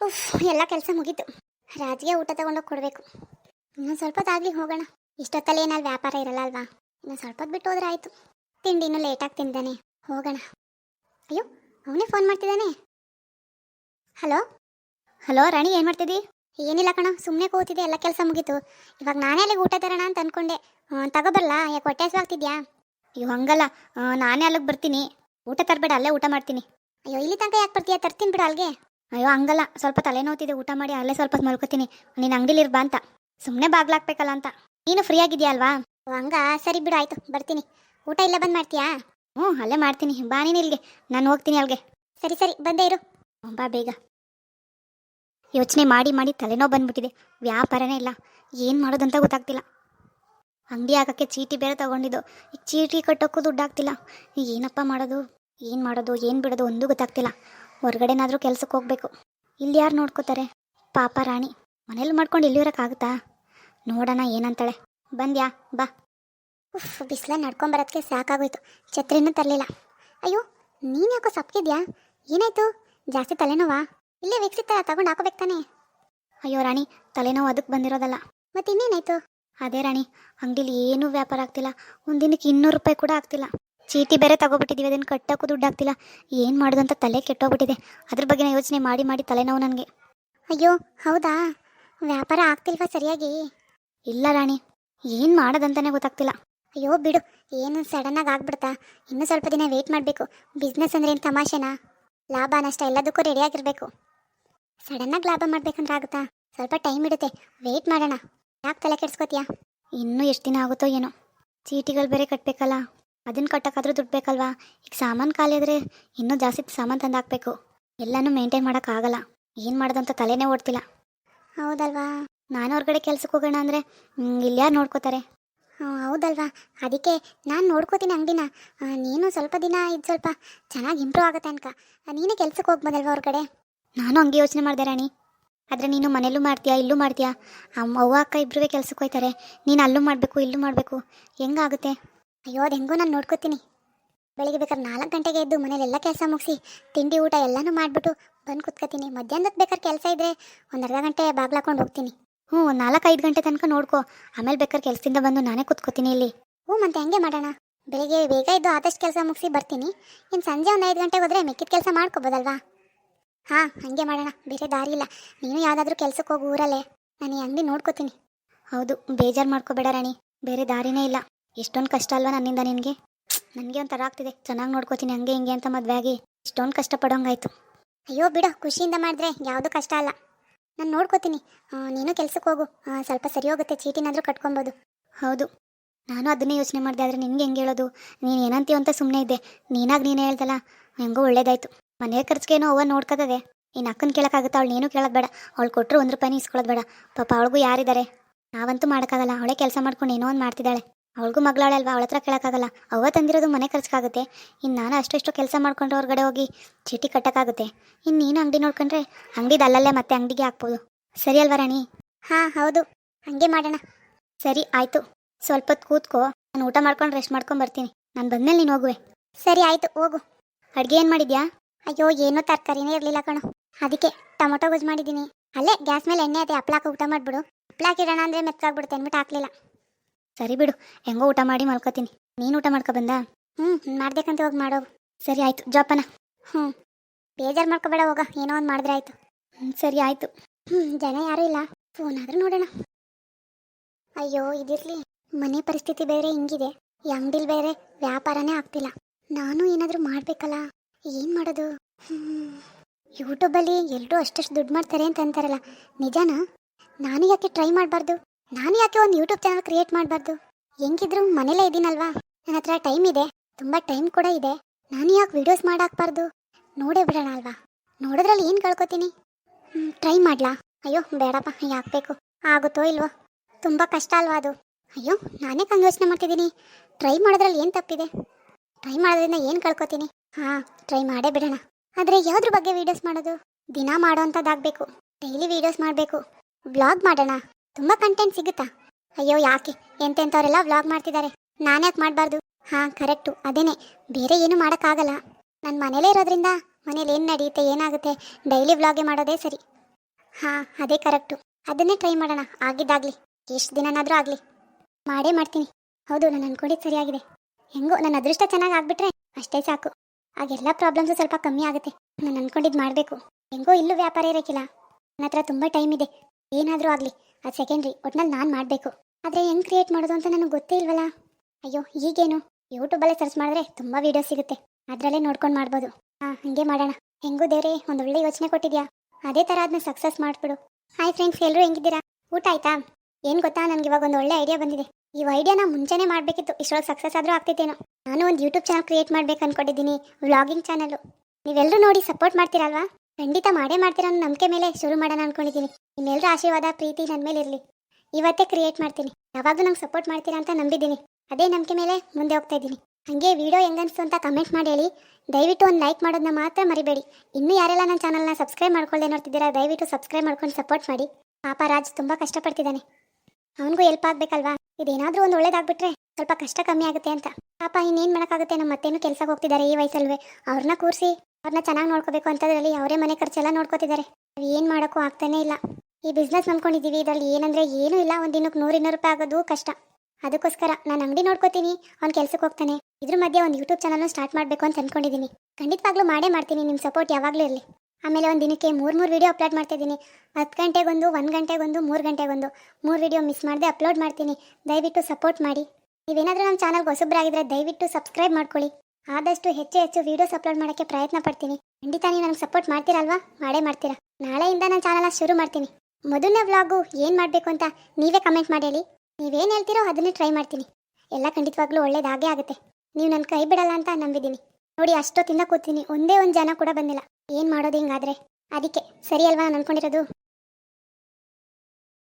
ಉಫ್, ಎಲ್ಲ ಕೆಲಸ ಮುಗೀತು. ರಾಜ್ಗೆ ಊಟ ತಗೊಂಡೋಗಿ ಕೊಡಬೇಕು. ಇನ್ನೊಂದು ಸ್ವಲ್ಪ ಹೊತ್ತಾಗ್ಲಿ ಹೋಗೋಣ. ಇಷ್ಟೊತ್ತಲ್ಲಿ ಏನಲ್ಲಿ ವ್ಯಾಪಾರ ಇರಲ್ಲ ಅಲ್ವಾ ಇನ್ನೊಂದು ಸ್ವಲ್ಪ ಹೊತ್ತು ಬಿಟ್ಟು ಹೋದ್ರೆ ಆಯಿತು. ತಿಂಡಿ ಇನ್ನೂ ಲೇಟಾಗಿ ತಿಂದಾನೆ. ಹೋಗೋಣ. ಅಯ್ಯೋ, ಅವನೇ ಫೋನ್ ಮಾಡ್ತಿದ್ದಾನೆ. ಹಲೋ? ಹಲೋ, ರಾಣಿ, ಏನು ಮಾಡ್ತಿದ್ದಿ? ಏನಿಲ್ಲ ಕಣ ಸುಮ್ಮನೆ ಕೂತಿದ್ದೆ, ಎಲ್ಲ ಕೆಲಸ ಮುಗೀತು. ಇವಾಗ ನಾನೇ ಅಲ್ಲಿಗೆ ಊಟ ತರೋಣ ಅಂತ ಅನ್ಕೊಂಡೆ. ತಗೋಬರಲ್ಲ ತಗೋಬರ್ಲ? ಯಾಕೆ ಹೊಟ್ಟೆ ಹಸುವಾಗ್ತಿದ್ಯಾ? ಅಯ್ಯೋ, ಹಂಗಲ್ಲ. ನಾನೇ ಅಲ್ಲಿಗೆ ಬರ್ತೀನಿ. ಊಟ ತರಬೇಡ, ಅಲ್ಲೇ ಊಟ ಮಾಡ್ತೀನಿ. ಅಯ್ಯೋ, ಇಲ್ಲಿ ತನಕ ಯಾಕೆ ಬರ್ತೀಯಾ? ತರ್ತೀನಿ ಬಿಡು ಅಲ್ಲಿಗೆ ಅಯ್ಯೋ ಹಂಗಲ್ಲ. ಸ್ವಲ್ಪ ತಲೆನೋತಿದೆ ಊಟ ಮಾಡಿ ಅಲ್ಲೇ ಸ್ವಲ್ಪ ಮಲ್ಕೋತೀನಿ. ನೀನು ಅಂಗಡಿಲಿ ಬಾ ಅಂತ. ಸುಮ್ಮನೆ ಬಾಗ್ಲಾಕ್ಬೇಕಲ್ಲ ಅಂತ. ನೀನು ಫ್ರೀ ಆಗಿದ್ಯಾ ಅಲ್ವಾ? ಹಂಗ? ಸರಿ ಬಿಡು ಆಯ್ತು. ಬರ್ತೀನಿ. ಊಟ ಇಲ್ಲೇ ಬಂದು ಮಾಡ್ತೀಯಾ? ಹ್ಞೂ ಅಲ್ಲೇ ಮಾಡ್ತೀನಿ. ಬಾ ನೀನು ಇಲ್ಲಿಗೆ ನಾನು ಹೋಗ್ತೀನಿ ಅಲ್ಲಿಗೆ ಸರಿ ಸರಿ. ಬಂದೇ ಇರು. ಬಾ ಬೇಗ. ಯೋಚನೆ ಮಾಡಿ ಮಾಡಿ ತಲೆನೋವು ಬಂದ್ಬಿಟ್ಟಿದೆ. ವ್ಯಾಪಾರನೇ ಇಲ್ಲ. ಏನು ಮಾಡೋದಂತ ಗೊತ್ತಾಗ್ತಿಲ್ಲ. ಅಂಗಡಿ ಹಾಕೋಕ್ಕೆ ಚೀಟಿ ಬೇರೆ ತಗೊಂಡಿದ್ದು. ಈಗ ಚೀಟಿ ಕಟ್ಟೋಕ್ಕೂ ದುಡ್ಡು ಆಗ್ತಿಲ್ಲ. ಏನಪ್ಪ ಮಾಡೋದು? ಏನು ಮಾಡೋದು? ಏನು ಬಿಡೋದು? ಒಂದೂ ಗೊತ್ತಾಗ್ತಿಲ್ಲ. ಹೊರಗಡೆನಾದರೂ ಕೆಲ್ಸಕ್ಕೆ ಹೋಗ್ಬೇಕು. ಇಲ್ಲಿ ಯಾರು ನೋಡ್ಕೋತಾರೆ? ಪಾಪ ರಾಣಿ. ಮನೇಲಿ ಮಾಡ್ಕೊಂಡು ಇಲ್ಲಿ ಇರೋಕ್ಕಾಗುತ್ತಾ? ನೋಡೋಣ ಏನಂತಾಳೆ. ಬಂದ್ಯಾ? ಬಾ. ಉಫ್ ಬಿಸಿಲ ನಡ್ಕೊಂಬರೋದಕ್ಕೆ ಸಾಕಾಗೋಯ್ತು. ಛತ್ರಿನೂ ತರಲಿಲ್ಲ. ಅಯ್ಯೋ ನೀನು ಯಾಕೋ ಸಪ್ಕಿದ್ಯಾ? ಏನಾಯ್ತು? ಜಾಸ್ತಿ ತಲೆನೋವಾ? ಇಲ್ಲೇ ವಿಕ್ಸಿತ ತಗೊಂಡು ಹಾಕೋಬೇಕು ತಾನೆ? ಅಯ್ಯೋ ರಾಣಿ, ತಲೆನೋವು ಅದಕ್ಕೆ ಬಂದಿರೋದಲ್ಲ. ಮತ್ತೆ ಇನ್ನೇನಾಯ್ತು ಅದೇ ರಾಣಿ, ಅಂಗಡಿಲಿ ಏನೂ ವ್ಯಾಪಾರ ಆಗ್ತಿಲ್ಲ. ಒಂದಿನಕ್ಕೆ ಇನ್ನೂರು ರೂಪಾಯಿ ಕೂಡ ಆಗ್ತಿಲ್ಲ. ಚೀಟಿ ಬೇರೆ ತಗೋಬಿಟ್ಟಿದ್ದೀವಿ ಅದನ್ನು ಕಟ್ಟೋಕ್ಕೂ ದುಡ್ಡು ಆಗ್ತಿಲ್ಲ ಏನು ಮಾಡೋದು ಅಂತ ತಲೆ ಕೆಟ್ಟೋಗ್ಬಿಟ್ಟಿದೆ. ಅದ್ರ ಬಗ್ಗೆ ಯೋಚನೆ ಮಾಡಿ ಮಾಡಿ ತಲೆನೋವು ನನಗೆ. ಅಯ್ಯೋ, ಹೌದಾ? ವ್ಯಾಪಾರ ಆಗ್ತಿಲ್ವಾ ಸರಿಯಾಗಿ? ಇಲ್ಲ ರಾಣಿ, ಏನು ಮಾಡೋದಂತಲೇ ಗೊತ್ತಾಗ್ತಿಲ್ಲ. ಅಯ್ಯೋ, ಬಿಡು, ಏನು ಸಡನ್ನಾಗಿ ಆಗ್ಬಿಡ್ತಾ? ಇನ್ನೂ ಸ್ವಲ್ಪ ದಿನ ವೆಯ್ಟ್ ಮಾಡಬೇಕು. ಬಿಸ್ನೆಸ್ ಅಂದ್ರೆ ಏನು ತಮಾಷೆನಾ? ಲಾಭ, ನಷ್ಟ ಎಲ್ಲದಕ್ಕೂ ರೆಡಿಯಾಗಿರಬೇಕು ಸಡನ್ನಾಗಿ ಲಾಭ ಮಾಡ್ಬೇಕಂದ್ರೆ ಆಗುತ್ತಾ? ಸ್ವಲ್ಪ ಟೈಮ್ ಇಡುತ್ತೆ. ವೆಯ್ಟ್ ಮಾಡೋಣ. ಯಾಕೆ ತಲೆ ಕೆಡ್ಸ್ಕೊತೀಯಾ? ಇನ್ನೂ ಎಷ್ಟು ದಿನ ಆಗುತ್ತೋ ಏನೋ. ಚೀಟಿಗಳು ಬೇರೆ ಕಟ್ಟಬೇಕಲ್ಲ ಅದನ್ನು ಕಟ್ಟೋಕ್ಕಾದ್ರೂ ದುಡ್ಡು ಬೇಕಲ್ವಾ? ಈಗ ಸಾಮಾನು ಖಾಲಿ ಆದರೆ ಇನ್ನೂ ಜಾಸ್ತಿ ಸಾಮಾನು ತಂದು ಹಾಕಬೇಕು ಎಲ್ಲನೂ ಮೇಂಟೈನ್ ಮಾಡೋಕ್ಕಾಗಲ್ಲ ಏನು ಮಾಡೋದಂತ ತಲೆನೇ ಓಡ್ತಿಲ್ಲ. ಹೌದಲ್ವಾ? ನಾನು ಹೊರಗಡೆ ಕೆಲ್ಸಕ್ಕೆ ಹೋಗೋಣ ಅಂದರೆ ಇಲ್ಲಿ ಯಾರು ನೋಡ್ಕೋತಾರೆ? ಹೌದಲ್ವಾ? ಅದಕ್ಕೆ ನಾನು ನೋಡ್ಕೋತೀನಿ ಅಂಗಡಿನ. ನೀನು ಸ್ವಲ್ಪ ದಿನ ಇದು ಸ್ವಲ್ಪ ಚೆನ್ನಾಗಿ ಇಂಪ್ರೂವ್ ಆಗುತ್ತೆ ಅನ್ಕ. ನೀನೇ ಕೆಲ್ಸಕ್ಕೆ ಹೋಗ್ಬೋದಲ್ವಾ ಹೊರಗಡೆ? ನಾನು ಹಂಗೆ ಯೋಚನೆ ಮಾಡಿದೆ ರಾಣಿ. ಆದರೆ ನೀನು ಮನೇಲೂ ಮಾಡ್ತೀಯಾ, ಇಲ್ಲೂ ಮಾಡ್ತೀಯಾ? ಅಮ್ಮ ಅವ್ವ, ಅಕ್ಕ ಇಬ್ಬರೂ ಕೆಲ್ಸಕ್ಕೆ ಹೋಯ್ತಾರೆ. ನೀನು ಅಲ್ಲೂ ಮಾಡಬೇಕು, ಇಲ್ಲೂ ಮಾಡಬೇಕು. ಹೆಂಗಾಗುತ್ತೆ? ಅಯ್ಯೋ, ಅದು ಹೆಂಗೋ ನಾನು ನೋಡ್ಕೋತೀನಿ. ಬೆಳಿಗ್ಗೆ ಬೇಕಾದ್ರೆ ನಾಲ್ಕು ಗಂಟೆಗೆ ಎದ್ದು ಮನೇಲೆಲ್ಲ ಕೆಲಸ ಮುಗಿಸಿ, ತಿಂಡಿ ಊಟ ಎಲ್ಲನೂ ಮಾಡಿಬಿಟ್ಟು ಬಂದು ಕುತ್ಕೋತೀನಿ. ಮಧ್ಯಾಹ್ನದ ಬೇಕಾದ್ರೆ ಕೆಲಸ ಇದ್ದರೆ ಒಂದು ಅರ್ಧ ಗಂಟೆ ಬಾಗ್ಲಾಕೊಂಡು ಹೋಗ್ತೀನಿ. ಹ್ಞೂ, ಒಂದು ನಾಲ್ಕು ಐದು ಗಂಟೆ ತನಕ ನೋಡ್ಕೋ. ಆಮೇಲೆ ಬೇಕಾದ್ರೆ ಕೆಲಸದಿಂದ ಬಂದು ನಾನೇ ಕುತ್ಕೋತೀನಿ ಇಲ್ಲಿ. ಹ್ಞೂ, ಮತ್ತೆ ಹಂಗೆ ಮಾಡೋಣ? ಬೆಳಿಗ್ಗೆ ಬೇಗ ಇದ್ದು ಆದಷ್ಟು ಕೆಲಸ ಮುಗಿಸಿ ಬರ್ತೀನಿ. ಇನ್ನು ಸಂಜೆ ಒಂದು ಐದು ಗಂಟೆಗೆ ಹೋದರೆ ಮೆಕ್ಕಿದ ಕೆಲಸ ಮಾಡ್ಕೋಬೋದಲ್ವಾ? ಹಾಂ, ಹಾಗೆ ಮಾಡೋಣ. ಬೇರೆ ದಾರಿ ಇಲ್ಲ. ನೀನು ಯಾವುದಾದ್ರೂ ಕೆಲಸಕ್ಕೆ ಹೋಗಿ ಊರಲ್ಲೇ. ನಾನು ಈ ಅಂಗಡಿ ನೋಡ್ಕೋತೀನಿ. ಹೌದು, ಬೇಜಾರು ಮಾಡ್ಕೋಬೇಡ ರಾಣಿ. ಬೇರೆ ದಾರಿನೇ ಇಲ್ಲ. ಎಷ್ಟೊಂದು ಕಷ್ಟ ಅಲ್ವಾ ನನ್ನಿಂದ ನಿನಗೆ? ನನಗೆ ಒಂಥರ ಆಗ್ತಿದೆ. ಚೆನ್ನಾಗಿ ನೋಡ್ಕೋತೀನಿ, ಹಂಗೆ ಹಿಂಗೆ ಅಂತ ಮದುವೆ ಆಗಿ. ಇಷ್ಟೊಂದು ಕಷ್ಟ ಪಡೋಂಗಾಯ್ತು ಅಯ್ಯೋ ಬಿಡು, ಖುಷಿಯಿಂದ ಮಾಡಿದ್ರೆ ಯಾವುದೂ ಕಷ್ಟ ಅಲ್ಲ. ನಾನು ನೋಡ್ಕೋತೀನಿ. ನೀನು ಕೆಲ್ಸಕ್ಕೆ ಹೋಗು. ಸ್ವಲ್ಪ ಸರಿ ಹೋಗುತ್ತೆ, ಚೀಟಿನಾದರೂ ಕಟ್ಕೊಬೋದು. ಹೌದು. ನಾನು ಅದನ್ನೇ ಯೋಚನೆ ಮಾಡಿದೆ, ಆದರೆ ನಿನಗೆ ಹೆಂಗೆ ಹೇಳೋದು? ನೀನು ಏನಂತೀವ ಅಂತ ಸುಮ್ಮನೆ ಇದ್ದೆ. ನೀನಾಗ ನೀನು ಹೇಳ್ದಲ್ಲ? ಹೆಂಗೋ ಒಳ್ಳೇದಾಯ್ತು. ಮನೆ ಖರ್ಚಿಗೇನೋ ಅವ್ವ ನೋಡ್ಕೋತದೆ ಇನ್ನು ಅಕ್ಕನ ಕೇಳೋಕ್ಕಾಗುತ್ತೆ? ಅವಳು ನೀನು ಕೇಳೋದು ಬೇಡ. ಅವಳು ಕೊಟ್ಟರು ಒಂದು ರೂಪಾಯಿ ಇಸ್ಕೊಳ್ಳೋದು ಬೇಡ. ಪಾಪ ಅವಳಿಗೂ ಯಾರಿದ್ದಾರೆ ನಾವಂತೂ ಮಾಡೋಕ್ಕಾಗಲ್ಲ. ಅವಳೇ ಕೆಲಸ ಮಾಡ್ಕೊಂಡು ಏನೋ ಒಂದು ಮಾಡ್ತಿದ್ದಾಳೆ. ಅವಳಿಗೂ ಮಗಳಾಳೆ ಅಲ್ವಾ ಅವಳ ಹತ್ರ ಕೇಳೋಕ್ಕಾಗಲ್ಲ. ಅವ್ವ ತಂದಿರೋದು ಮನೆ ಖರ್ಚಾಗುತ್ತೆ ಇನ್ನು ನಾನು ಅಷ್ಟು ಕೆಲಸ ಮಾಡ್ಕೊಂಡು ಹೊರಗಡೆ ಹೋಗಿ ಚೀಟಿ ಕಟ್ಟೋಕ್ಕಾಗುತ್ತೆ. ಇನ್ನು ನೀನು ಅಂಗಡಿ ನೋಡ್ಕೊಂಡ್ರೆ ಅಂಗಡಿದು ಅಲ್ಲಲ್ಲೇ ಮತ್ತೆ ಅಂಗಡಿಗೆ ಹಾಕ್ಬೋದು. ಸರಿ ಅಲ್ವಾ ರಾಣಿ? ಹಾಂ ಹೌದು. ಹಂಗೆ ಮಾಡೋಣ. ಸರಿ ಆಯಿತು. ಸ್ವಲ್ಪ ಹೊತ್ತು ಕೂತ್ಕೋ. ನಾನು ಊಟ ಮಾಡ್ಕೊಂಡು ರೆಸ್ಟ್ ಮಾಡ್ಕೊಂಡು ಬರ್ತೀನಿ. ನಾನು ಬಂದ್ಮೇಲೆ ನೀನು ಹೋಗುವೆ. ಸರಿ ಆಯಿತು. ಹೋಗು. ಅಡುಗೆ ಏನು ಮಾಡಿದ್ಯಾ? ಅಯ್ಯೋ ಏನೋ ತರಕಾರಿನೇ ಇರಲಿಲ್ಲ ಕಣು. ಅದಕ್ಕೆ ಟೊಮೊಟೊ ಗೊಜ್ಜು ಮಾಡಿದ್ದೀನಿ. ಅಲ್ಲೇ ಗ್ಯಾಸ್ ಮೇಲೆ ಎಣ್ಣೆ ಅದೇ ಹಪ್ಳ ಹಾಕಿ ಊಟ ಮಾಡಿಬಿಡು. ಹಪ್ಳ ಹಾಕಿಡೋಣ ಅಂದರೆ ಮೆತ್ತಾಗ್ಬಿಡುತ್ತೆ ಅಂದ್ಬಿಟ್ಟು ಹಾಕ್ಲಿಲ್ಲ. ಸರಿ ಬಿಡು, ಹೆಂಗೋ ಊಟ ಮಾಡಿ ಮಲ್ಕೋತೀನಿ. ನೀನು ಊಟ ಮಾಡ್ಕೊ ಬಂದ? ಹ್ಞೂ ಮಾಡ್ಬೇಕಂತ ಹೋಗಿ ಮಾಡೋ. ಸರಿ ಆಯಿತು ಜೋಪಾನ ಹ್ಞೂ ಬೇಜಾರು ಮಾಡ್ಕೋಬೇಡ, ಹೋಗ. ಏನೋ ಒಂದು ಮಾಡಿದ್ರೆ ಆಯಿತು. ಸರಿ ಆಯಿತು. ಹ್ಞೂ ಜನ ಯಾರೂ ಇಲ್ಲ. ಫೋನ್ ಆದ್ರೂ ನೋಡೋಣ. ಅಯ್ಯೋ, ಇದಿರಲಿ. ಮನೆ ಪರಿಸ್ಥಿತಿ ಬೇರೆ, ಹಿಂಗಿದೆ. ಈ ಅಂಗಡಿಲಿ ಬೇರೆ, ವ್ಯಾಪಾರನೇ ಆಗ್ತಿಲ್ಲ. ನಾನು ಏನಾದರೂ ಮಾಡಬೇಕಲ್ಲ? ಏನು ಮಾಡೋದು? ಯೂಟ್ಯೂಬ್ ಯೂಟ್ಯೂಬಲ್ಲಿ ಎಲ್ಲರೂ ಅಷ್ಟಷ್ಟು ದುಡ್ಡು ಮಾಡ್ತಾರೆ ಅಂತ ಅಂತಾರಲ್ಲ. ನಿಜನಾ? ನಾನು ಯಾಕೆ ಟ್ರೈ ಮಾಡಬಾರ್ದು? ನಾನು ಯಾಕೆ ಒಂದು ಯೂಟ್ಯೂಬ್ ಚಾನಲ್ ಕ್ರಿಯೇಟ್ ಮಾಡಬಾರ್ದು? ಹೆಂಗಿದ್ರು ಮನೇಲೇ ಇದ್ದೀನಲ್ವಾ? ನನ್ನ ಹತ್ರ ಟೈಮ್ ಇದೆ, ತುಂಬ ಟೈಮ್ ಕೂಡ ಇದೆ. ನಾನು ಯಾಕೆ ವಿಡಿಯೋಸ್ ಮಾಡಾಕ್ಬಾರ್ದು? ನೋಡೇ ಬಿಡೋಣ ಅಲ್ವಾ? ನೋಡೋದ್ರಲ್ಲಿ ಏನು ಕಳ್ಕೊತೀನಿ? ಟ್ರೈ ಮಾಡ್ಲಾ? ಅಯ್ಯೋ, ಬೇಡಪ್ಪ ಯಾಕೆ ಬೇಕು ಆಗುತ್ತೋ ಇಲ್ವೋ? ತುಂಬ ಕಷ್ಟ ಅಲ್ವಾ ಅದು? ಅಯ್ಯೋ, ನಾನೇ ಕಂಗೆ ಯೋಚನೆ ಮಾಡ್ತಿದ್ದೀನಿ. ಟ್ರೈ ಮಾಡೋದ್ರಲ್ಲಿ ಏನು ತಪ್ಪಿದೆ? ಟ್ರೈ ಮಾಡೋದ್ರಿಂದ ಏನು ಕಳ್ಕೊತೀನಿ? ಹಾಂ ಟ್ರೈ ಮಾಡೇ ಬಿಡೋಣ. ಆದರೆ ಯಾವುದ್ರ ಬಗ್ಗೆ ವೀಡಿಯೋಸ್ ಮಾಡೋದು? ದಿನ ಮಾಡೋ ಅಂಥದ್ದಾಗಬೇಕು. ಡೈಲಿ ವೀಡಿಯೋಸ್ ಮಾಡಬೇಕು. ವ್ಲಾಗ್ ಮಾಡೋಣ. ತುಂಬ ಕಂಟೆಂಟ್ ಸಿಗುತ್ತಾ? ಅಯ್ಯೋ, ಯಾಕೆ? ಎಂತೆಂಥವರೆಲ್ಲ ವ್ಲಾಗ್ ಮಾಡ್ತಿದ್ದಾರೆ. ನಾನ್ಯಾಕೆ ಮಾಡಬಾರ್ದು? ಹಾಂ ಕರೆಕ್ಟು ಅದೇನೆ. ಬೇರೆ ಏನು ಮಾಡೋಕ್ಕಾಗಲ್ಲ. ನನ್ನ ಮನೇಲೇ ಇರೋದ್ರಿಂದ ಮನೇಲಿ ಏನು ನಡೆಯುತ್ತೆ ಏನಾಗುತ್ತೆ? ಡೈಲಿ ವ್ಲಾಗೆ ಮಾಡೋದೇ ಸರಿ. ಹಾಂ, ಅದೇ ಕರೆಕ್ಟು ಅದನ್ನೇ ಟ್ರೈ ಮಾಡೋಣ. ಆಗಿದ್ದಾಗಲಿ. ಎಷ್ಟು ದಿನನಾದರೂ ಆಗಲಿ. ಮಾಡೇ ಮಾಡ್ತೀನಿ. ಹೌದು, ನಾನು ಅನ್ಕೊಂಡಿದ್ದು ಸರಿಯಾಗಿದೆ. ಹೆಂಗೋ ನನ್ನ ಅದೃಷ್ಟ ಚೆನ್ನಾಗಿ ಆಗ್ಬಿಟ್ರೆ ಅಷ್ಟೇ ಸಾಕು. ಆಗೆಲ್ಲ ಪ್ರಾಬ್ಲಮ್ಸು ಸ್ವಲ್ಪ ಕಮ್ಮಿ ಆಗುತ್ತೆ. ನಾನು ಅನ್ಕೊಂಡಿದ್ದು ಮಾಡಬೇಕು. ಹೆಂಗೋ, ಇಲ್ಲೂ ವ್ಯಾಪಾರ ಇರೋಕ್ಕಿಲ್ಲ ನನ್ನ ಹತ್ರ ತುಂಬ ಟೈಮ್ ಇದೆ. ಏನಾದರೂ ಆಗಲಿ. ಅದು ಸೆಕೆಂಡ್ರಿ ಒಟ್ನಲ್ಲಿ ನಾನು ಮಾಡಬೇಕು. ಆದರೆ ಹೆಂಗೆ ಕ್ರಿಯೇಟ್ ಮಾಡೋದು ಅಂತ ನನಗೆ ಗೊತ್ತೇ ಇಲ್ವಲ್ಲ? ಅಯ್ಯೋ, ಈಗೇನು? ಯೂಟ್ಯೂಬಲ್ಲೇ ಸರ್ಚ್ ಮಾಡಿದ್ರೆ ತುಂಬ ವೀಡಿಯೋ ಸಿಗುತ್ತೆ. ಅದರಲ್ಲೇ ನೋಡ್ಕೊಂಡು ಮಾಡ್ಬೋದು. ಹಾಂ, ಹಾಗೆ ಮಾಡೋಣ. ಹೆಂಗೂ ದೇವ್ರೆ ಒಳ್ಳೆ ಯೋಚನೆ ಕೊಟ್ಟಿದ್ಯಾ? ಅದೇ ಥರ ಅದನ್ನ ಸಕ್ಸಸ್ ಮಾಡಿಬಿಡು. ಹಾಯ್ ಫ್ರೆಂಡ್ಸ್ ಎಲ್ಲರೂ ಹೆಂಗಿದ್ದೀರಾ? ಊಟ ಆಯ್ತಾ? ಏನು ಗೊತ್ತಾ? ನನಗೆ ಇವಾಗ ಒಂದು ಒಳ್ಳೆ ಐಡಿಯಾ ಬಂದಿದೆ. ಈ ಐಡಿಯಾನ ಮುಂಚೆನೇ ಮಾಡಬೇಕಿತ್ತು. ಇಷ್ಟೊಳಗೆ ಸಕ್ಸಸ್ ಆದರೂ ಆಗ್ತಿತ್ತೇನೋ. ನಾನು ಒಂದು ಯೂಟ್ಯೂಬ್ ಚಾನಲ್ ಕ್ರಿಯೇಟ್ ಮಾಡ್ಬೇಕು ಅನ್ಕೊಂಡಿದ್ದೀನಿ ವ್ಲಾಗಿಂಗ್ ಚಾನಲು ನೀವೆಲ್ಲರೂ ನೋಡಿ ಸಪೋರ್ಟ್ ಮಾಡ್ತೀರಲ್ವಾ? ಖಂಡಿತ ಮಾಡೇ ಮಾಡ್ತೀರ ನಂಬಿಕೆ ಮೇಲೆ ಶುರು ಮಾಡೋಣ ಅನ್ಕೊಂಡಿದ್ದೀನಿ. ನಿಮ್ಮೆಲ್ಲರ ಆಶೀರ್ವಾದ, ಪ್ರೀತಿ ನನ್ನ ಮೇಲೆ ಇರಲಿ. ಇವತ್ತೇ ಕ್ರಿಯೇಟ್ ಮಾಡ್ತೀನಿ. ಯಾವಾಗಲೂ ನಂಗೆ ಸಪೋರ್ಟ್ ಮಾಡ್ತೀರಾ ಅಂತ ನಂಬಿದ್ದೀನಿ. ಅದೇ ನಂಬಿಕೆ ಮೇಲೆ ಮುಂದೆ ಹೋಗ್ತಾ ಇದ್ದೀನಿ. ಹಾಗೆ ವಿಡಿಯೋ ಹೆಂಗನ್ಸ್ತು ಅಂತ ಕಮೆಂಟ್ ಮಾಡಿ ಹೇಳಿ. ದಯವಿಟ್ಟು ಒಂದು ಲೈಕ್ ಮಾಡೋದನ್ನ ಮಾತ್ರ ಮರಿಬೇಡಿ. ಇನ್ನೂ ಯಾರೆಲ್ಲ ನನ್ನ ಚಾನಲ್ನ ಸಬ್ಸ್ಕ್ರೈಬ್ ಮಾಡ್ಕೊಳ್ಳದೆ ನೋಡ್ತಿದ್ದೀರಾ, ದಯವಿಟ್ಟು ಸಬ್ಸ್ಕ್ರೈಬ್ ಮಾಡ್ಕೊಂಡು ಸಪೋರ್ಟ್ ಮಾಡಿ. ಪಾಪ ರಾಜ್ ತುಂಬ ಕಷ್ಟಪಡ್ತಿದ್ದಾನೆ. ಅವನಿಗೂ ಹೆಲ್ಪ್ ಆಗಬೇಕಲ್ವಾ? ಇದೇನಾದರೂ ಒಂದು ಒಳ್ಳೇದಾಗ್ಬಿಟ್ರೆ ಸ್ವಲ್ಪ ಕಷ್ಟ ಕಮ್ಮಿ ಆಗುತ್ತೆ ಅಂತ. ಪಾಪ ಇನ್ನೇನು ಮಾಡೋಕ್ಕಾಗುತ್ತೆ? ನಮ್ಮ ಮತ್ತೇನು ಕೆಲಸಕ್ಕೆ ಹೋಗ್ತಿದ್ದಾರೆ ಈ ವಯಸ್ಸಲ್ವೇ. ಅವ್ರನ್ನ ಕೂರಿಸಿ. ಅವ್ರನ್ನ ಚೆನ್ನಾಗಿ ನೋಡ್ಕೋಬೇಕು ಅಂತದ್ರಲ್ಲಿ ಅವರೇ ಮನೆ ಖರ್ಚೆಲ್ಲ ನೋಡ್ಕೋತಿದ್ದಾರೆ. ಏನು ಮಾಡೋಕ್ಕೂ ಆಗ್ತಾನೇ ಇಲ್ಲ. ಈ ಬಿಸ್ನೆಸ್ ನಂಬ್ಕೊಂಡಿದ್ದೀವಿ ಇದರಲ್ಲಿ ಏನಂದ್ರೆ ಏನೂ ಇಲ್ಲ. ಒಂದು ದಿನಕ್ಕೆ ನೂರು ಇನ್ನೂರು ರೂಪಾಯಿ ಆಗೋದು ಕಷ್ಟ. ಅದಕ್ಕೋಸ್ಕರ ನಾನು ಅಂಗಡಿ ನೋಡ್ಕೋತೀನಿ, ಅವ್ನು ಕೆಲ್ಸಕ್ಕೆ ಹೋಗ್ತಾನೆ. ಇದ್ರ ಮಧ್ಯೆ ಒಂದು ಯೂಟ್ಯೂಬ್ ಚಾನಲ್ನು ಸ್ಟಾರ್ಟ್ ಮಾಡಬೇಕು ಅಂತ ಅಂದ್ಕೊಂಡಿದ್ದೀನಿ ಖಂಡಿತವಾಗ್ಲೂ ಮಾಡೇ ಮಾಡ್ತೀನಿ ನಿಮ್ಮ ಸಪೋರ್ಟ್ ಯಾವಾಗಲೂ ಇರಲಿ. ಆಮೇಲೆ ಒಂದು ದಿನಕ್ಕೆ ಮೂರು ಮೂರು ವೀಡಿಯೋ ಅಪ್ಲೋಡ್ ಮಾಡ್ತಿದ್ದೀನಿ. ಹತ್ತು ಗಂಟೆಗೊಂದು, ಒಂದು ಗಂಟೆಗೊಂದು, ಮೂರು ಗಂಟೆಗೊಂದು. ಮೂರು ವೀಡಿಯೋ ಮಿಸ್ ಮಾಡದೆ ಅಪ್ಲೋಡ್ ಮಾಡ್ತೀನಿ. ದಯವಿಟ್ಟು ಸಪೋರ್ಟ್ ಮಾಡಿ. ನೀವೇನಾದರೂ ನಮ್ಮ ಚಾನಲ್ಗೆ ಹೊಸಬ್ರಾಗಿದ್ರೆ ದಯವಿಟ್ಟು ಸಬ್ಸ್ಕ್ರೈಬ್ ಮಾಡ್ಕೊಳ್ಳಿ. ಆದಷ್ಟು ಹೆಚ್ಚು ಹೆಚ್ಚು ವೀಡಿಯೋಸ್ ಅಪ್ಲೋಡ್ ಮಾಡೋಕ್ಕೆ ಪ್ರಯತ್ನ ಪಡ್ತೀನಿ. ಖಂಡಿತ ನೀವು ನನಗೆ ಸಪೋರ್ಟ್ ಮಾಡ್ತೀರಲ್ವಾ? ಮಾಡೇ ಮಾಡ್ತೀರಾ. ನಾಳೆಯಿಂದ ನಾನು ಚಾನಲ್ನ ಶುರು ಮಾಡ್ತೀನಿ. ಮೊದಲನೇ ವ್ಲಾಗು ಏನು ಮಾಡಬೇಕು ಅಂತ ನೀವೇ ಕಮೆಂಟ್ ಮಾಡಿ. ಹೇಳಿ ನೀವೇನು ಹೇಳ್ತೀರೋ ಅದನ್ನೇ ಟ್ರೈ ಮಾಡ್ತೀನಿ. ಎಲ್ಲ ಖಂಡಿತವಾಗ್ಲೂ ಒಳ್ಳೇದಾಗೇ ಆಗುತ್ತೆ. ನೀವು ನನ್ನ ಕೈ ಬಿಡಲ್ಲ ಅಂತ ನಂಬಿದ್ದೀನಿ. ನೋಡಿ, ಅಷ್ಟೊತ್ತಿಂದ ಕೂತೀನಿ ಒಂದೇ ಒಂದು ಜನ ಕೂಡ ಬಂದಿಲ್ಲ. ಏನು ಮಾಡೋದು ಹಿಂಗಾದರೆ? ಅದಕ್ಕೆ. ಸರಿ ಅಲ್ವಾ? ನಾನು ಅನ್ಕೊಂಡಿರೋದು?